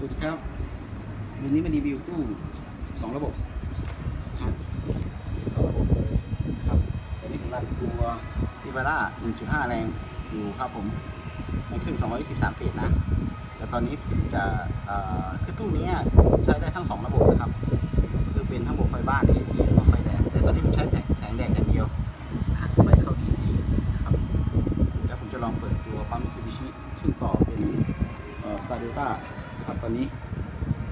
สวัสดีครับ วันนี้มารีวิวตู้สองระบบครับสองระบบเลยครับตอนนี้ผมรันตัวติบาร่า1.5 แรงอยู่ครับผมในเครื่อง223 เฟสนะ แต่ตอนนี้จะคือตู้นี้ใช้ได้ทั้งสองระบบนะครับ คือเป็นทั้งระบบไฟบ้าน AC แล้วก็ไฟแดด แต่ตอนนี้ผมใช้แสงแดดอย่างเดียว ไฟเข้า DC นะครับแล้วผมจะลองเปิดตัวปั๊มมิซูบิชิซึ่งต่อเป็นสตาร์เดลต้า นะครับ ตอนนี้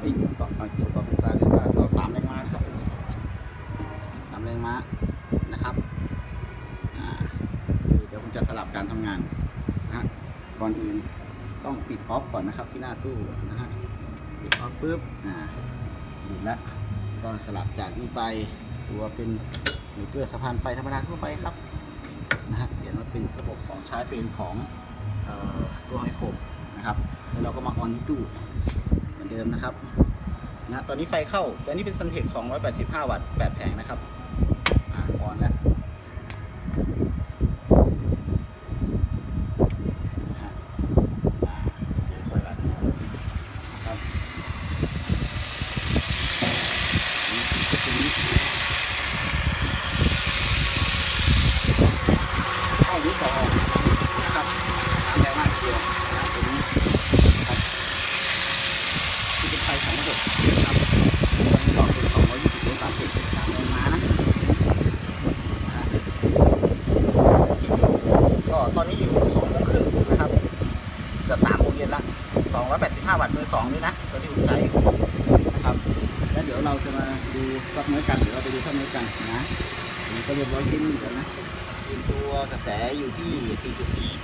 ไอ้ต่อเอ่อต่อเป็นสตาร์เดลต้าต่อสามแรงม้านะครับสามแรงม้านะครับเดี๋ยวผมจะสลับการทำงานนะฮะก่อนอื่นต้องปิดออฟก่อนนะครับที่หน้าตู้นะฮะปิดออฟปุ๊บอ่าหยุดแล้วก็สลับจากนี้ไปตัวเป็นหรือเกลือสะพานไฟธรรมดาทั่วไปครับนะฮะเปลี่ยนมาเป็นระบบของใช้เป็นของออตัวไฮโคม นะครับแล้วเราก็มาออนที่ตู้เหมือนเดิมนะครับนะตอนนี้ไฟเข้าแต่นนี้เป็นซันเทค285 วัตต์แบบแผงนะครับอ่าออนแล้วนะฮะอ่าเดี๋ยวค่อยรันนะครับนี่คือตัวนี้ เข้าหรือต่อออกนะครับตามแรงมากทีเดียวนะครับตัวนี้นะครับที่ เป็นไฟสองระบบนะครับตอนนี้หลอกเป็น220โวลต์30สามแรงม้านะนะฮะก็ตอนนี้อยู่สองโมงครึ่งนะครับเกือบสามโมงเย็นละ285วัตต์มือสองนี่นะตัวที่ผมใช้นะครับแล้วเดี๋ยวเราจะมาดูซับเนื้อกันเดี๋ยวเราไปดูซับเนื้อกันนะอันนี้ก็เรียบร้อยชิ้นหนึ่งแล้วนะเป็นตัวกระแสอยู่ที่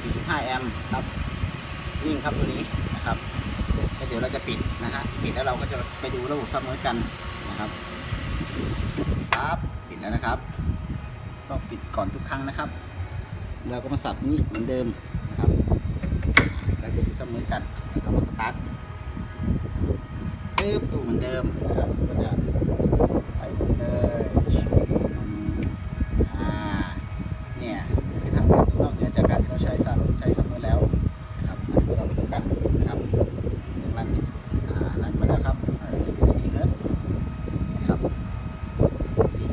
4.4 4.5 แอมป์ครับนิ่งครับตัวนี้นะครับแล้วเดี๋ยวเราจะปิดนะฮะปิดแล้วเราก็จะไปดูระบบซับเนื้อกันนะครับครับปิดแล้วนะครับ ก็ปิดก่อนทุกครั้งนะครับ เราก็มาสับนี้เหมือนเดิมนะครับแล้วก็ดูซับเนื้อกันแล้วก็มาสตาร์ทปึ๊บตู้เหมือนเดิมนะครับก็จะไปเลยอ่า เนี่ยคือทำนอกเหนือจากการที่เราใช้ซับใช้ซัมเมอร์แล้วนะครับเราไปดูกันนะครับอย่างรันนี้อ่ารันมาแล้วครับอ่า44เฮิร์ตซ์นะครับ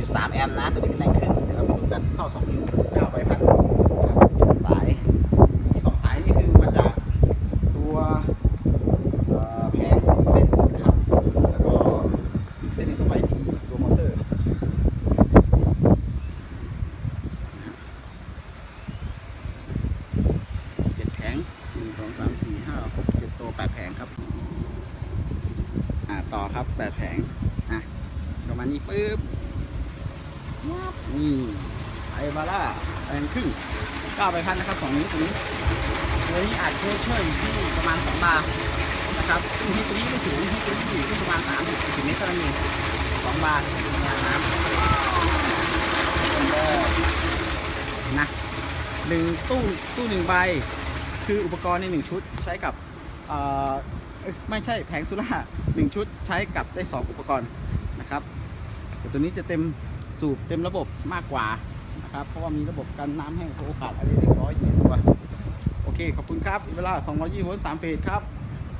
4.3แอมป์นะ ตัวนี้เป็นแรงครึ่งเดี๋ยวเราไปดูกันท่อ2นิ้ว9ใบพัดนะครับสายที่สองสายนี่คือมาจากตัวแผงเส้นนะครับ แล้วก็อีกเส้นหนึงก็ไปที่ตัวมอเตอร์เจ็ดแผงหนึ่งสองสามสี่ห้าหกเจ็ดตัวแปดแผงครับอ่าต่อครับแปดแผงอะประมาณนี้ปึ๊บ นี่ไอบาร่าแปลงครึ่งก้าใบพันนะครับสองนิ้วตรงนี้ตัวนี้อัดเช่วยอยู่ที่ประมาณสองบาร์นะครับซึ่งที่ตัวนี้ไม่สูงที่ตัวนี้อยู่ที่ประมาณสามสิบสิเมตรเท่านั้นเองสองบาร์ประมาณน้ำนะหนึ่งตู้ตู้หนึ่งใบ คืออุปกรณ์ในหนึ่งชุดใช้กับเออไม่ใช่แผงโซล่าหนึ่งชุดใช้กับได้สองอุปกรณ์นะครับตัวนี้จะเต็ม สูบเต็มระบบมากกว่านะครับ เพราะว่ามีระบบกันน้ำแห้งโอกาสอะไรเรียบร้อยอยู่ในตัว โอเค ขอบคุณครับเวลา220โวลต์3เฟสครับ